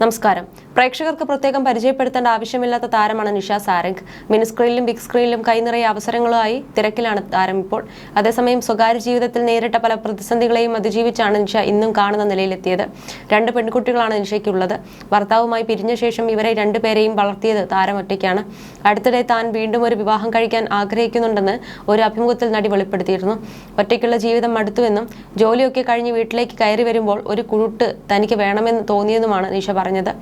നമസ്കാരം. പ്രേക്ഷകർക്ക് പ്രത്യേകം പരിചയപ്പെടുത്തേണ്ട ആവശ്യമില്ലാത്ത താരമാണ് നിഷ സാരംഗ്. മിനി സ്ക്രീനിലും ബിഗ് സ്ക്രീനിലും കൈനിറയെ അവസരങ്ങളുമായി തിരക്കിലാണ് താരം ഇപ്പോൾ. അതേസമയം സ്വകാര്യ ജീവിതത്തിൽ നേരിട്ട പല പ്രതിസന്ധികളെയും അതിജീവിച്ചാണ് നിഷ ഇന്നും കാണുന്ന നിലയിലെത്തിയത്. രണ്ട് പെൺകുട്ടികളാണ് നിഷയ്ക്കുള്ളത്. ഭർത്താവുമായി പിരിഞ്ഞ ശേഷം ഇവരെ രണ്ടുപേരെയും വളർത്തിയത് താരം ഒറ്റയ്ക്കാണ്. അടുത്തിടെ താൻ വീണ്ടും ഒരു വിവാഹം കഴിക്കാൻ ആഗ്രഹിക്കുന്നുണ്ടെന്ന് ഒരു അഭിമുഖത്തിൽ നടി വെളിപ്പെടുത്തിയിരുന്നു. ഒറ്റയ്ക്കുള്ള ജീവിതം മടുത്തുവെന്നും ജോലിയൊക്കെ കഴിഞ്ഞ് വീട്ടിലേക്ക് കയറി വരുമ്പോൾ ഒരു കുഴുട്ട് തനിക്ക് വേണമെന്ന് തോന്നിയെന്നുമാണ് നിഷ പറഞ്ഞത്.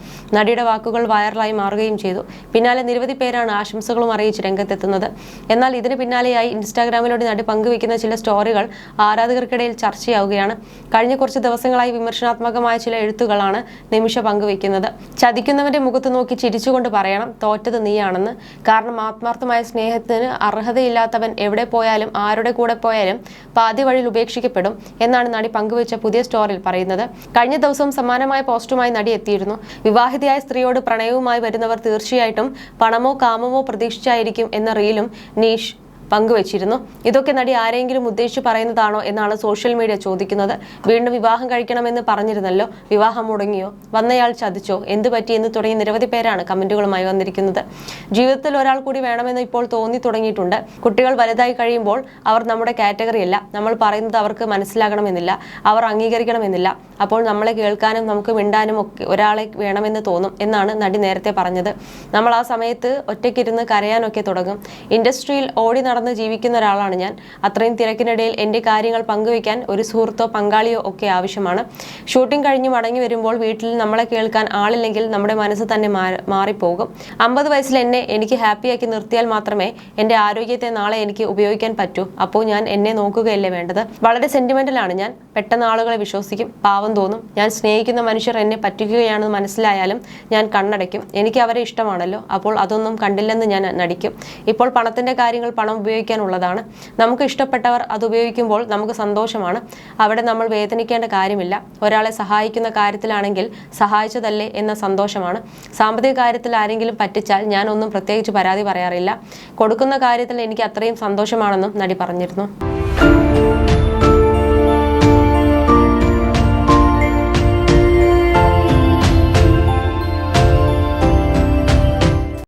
നടിയുടെ വാക്കുകൾ വൈറലായി മാറുകയും ചെയ്തു. പിന്നാലെ നിരവധി പേരാണ് ആശംസകളും അറിയിച്ച് രംഗത്തെത്തുന്നത്. എന്നാൽ ഇതിന് പിന്നാലെയായി ഇൻസ്റ്റാഗ്രാമിലൂടെ നടി പങ്കുവയ്ക്കുന്ന ചില സ്റ്റോറികൾ ആരാധകർക്കിടയിൽ ചർച്ചയാവുകയാണ്. കഴിഞ്ഞ കുറച്ച് ദിവസങ്ങളായി വിമർശനാത്മകമായ ചില എഴുത്തുകളാണ് നിമിഷ പങ്കുവയ്ക്കുന്നത്. ചതിക്കുന്നവന്റെ മുഖത്ത് നോക്കി ചിരിച്ചുകൊണ്ട് പറയണം തോറ്റത് നീയാണെന്ന്. കാരണം ആത്മാർത്ഥമായ സ്നേഹത്തിന് അർഹതയില്ലാത്തവൻ എവിടെ പോയാലും ആരുടെ കൂടെ പോയാലും പാതി വഴിയിൽ ഉപേക്ഷിക്കപ്പെടും എന്നാണ് നടി പങ്കുവച്ച പുതിയ സ്റ്റോറിയിൽ പറയുന്നത്. കഴിഞ്ഞ ദിവസം സമാനമായ പോസ്റ്റുമായി നടി എത്തിയിരുന്നു. വിവാഹിതയായ സ്ത്രീയോട് പ്രണയവുമായി വരുന്നവർ തീർച്ചയായിട്ടും പണമോ കാമമോ പ്രതീക്ഷിച്ചായിരിക്കും എന്ന റീലും നീഷ് പങ്കുവച്ചിരുന്നു. ഇതൊക്കെ നടി ആരെങ്കിലും ഉദ്ദേശിച്ച് പറയുന്നതാണോ എന്നാണ് സോഷ്യൽ മീഡിയ ചോദിക്കുന്നത്. വീണ്ടും വിവാഹം കഴിക്കണമെന്ന് പറഞ്ഞിരുന്നല്ലോ. വിവാഹം മുടങ്ങിയോ? വന്നയാൾ ചതിച്ചോ? എന്ത് പറ്റി എന്ന് തുടങ്ങി നിരവധി പേരാണ് കമന്റുകളുമായി വന്നിരിക്കുന്നത്. ജീവിതത്തിൽ ഒരാൾ കൂടി വേണമെന്ന് ഇപ്പോൾ തോന്നി തുടങ്ങിയിട്ടുണ്ട്. കുട്ടികൾ വലുതായി കഴിയുമ്പോൾ അവർ നമ്മുടെ കാറ്റഗറി അല്ല. നമ്മൾ പറയുന്നത് അവർക്ക് മനസ്സിലാകണമെന്നില്ല. അവർ അംഗീകരിക്കണമെന്നില്ല. അപ്പോൾ നമ്മളെ കേൾക്കാനും നമുക്ക് മിണ്ടാനും ഒക്കെ ഒരാളെ വേണമെന്ന് തോന്നും എന്നാണ് നടി നേരത്തെ പറഞ്ഞത്. നമ്മൾ ആ സമയത്ത് ഒറ്റയ്ക്കിരുന്ന് കരയാനൊക്കെ തുടങ്ങും. ഇൻഡസ്ട്രിയിൽ ഓടി നടന്ന് ജീവിക്കുന്ന ഒരാളാണ് ഞാൻ. അത്രയും തിരക്കിനിടയിൽ എന്റെ കാര്യങ്ങൾ പങ്കുവയ്ക്കാൻ ഒരു സുഹൃത്തോ പങ്കാളിയോ ഒക്കെ ആവശ്യമാണ്. ഷൂട്ടിംഗ് കഴിഞ്ഞ് മടങ്ങി വരുമ്പോൾ വീട്ടിൽ നമ്മളെ കേൾക്കാൻ ആളില്ലെങ്കിൽ നമ്മുടെ മനസ്സ് തന്നെ മാറിപ്പോകും. അമ്പത് വയസ്സിൽ എന്നെ എനിക്ക് ഹാപ്പിയാക്കി നിർത്തിയാൽ മാത്രമേ എന്റെ ആരോഗ്യത്തെ നാളെ എനിക്ക് ഉപയോഗിക്കാൻ പറ്റൂ. അപ്പോൾ ഞാൻ എന്നെ നോക്കുകയല്ലേ വേണ്ടത്? വളരെ സെന്റിമെന്റലാണ് ഞാൻ. പെട്ടെന്ന് ആളുകളെ വിശ്വസിക്കും. പാവം തോന്നും. ഞാൻ സ്നേഹിക്കുന്ന മനുഷ്യർ എന്നെ പറ്റിക്കുകയാണെന്ന് മനസ്സിലായാലും ഞാൻ കണ്ണടയ്ക്കും. എനിക്ക് അവരെ ഇഷ്ടമാണല്ലോ. അപ്പോൾ അതൊന്നും കണ്ടില്ലെന്ന് ഞാൻ നടിക്കും. ഇപ്പോൾ പണത്തിന്റെ കാര്യങ്ങൾ പണം ഉപയോഗിക്കാനുള്ളതാണ്. നമുക്ക് ഇഷ്ടപ്പെട്ടവർ അത് ഉപയോഗിക്കുമ്പോൾ നമുക്ക് സന്തോഷമാണ്. അവിടെ നമ്മൾ വേദനിക്കേണ്ട കാര്യമില്ല. ഒരാളെ സഹായിക്കുന്ന കാര്യത്തിലാണെങ്കിൽ സഹായിച്ചതല്ലേ എന്ന സന്തോഷമാണ്. സാമ്പത്തിക കാര്യത്തിൽ ആരെങ്കിലും പറ്റിച്ചാൽ ഞാനൊന്നും പ്രത്യേകിച്ച് പരാതി പറയാറില്ല. കൊടുക്കുന്ന കാര്യത്തിൽ എനിക്ക് അത്രയും സന്തോഷമാണെന്നും നടി പറഞ്ഞിരുന്നു.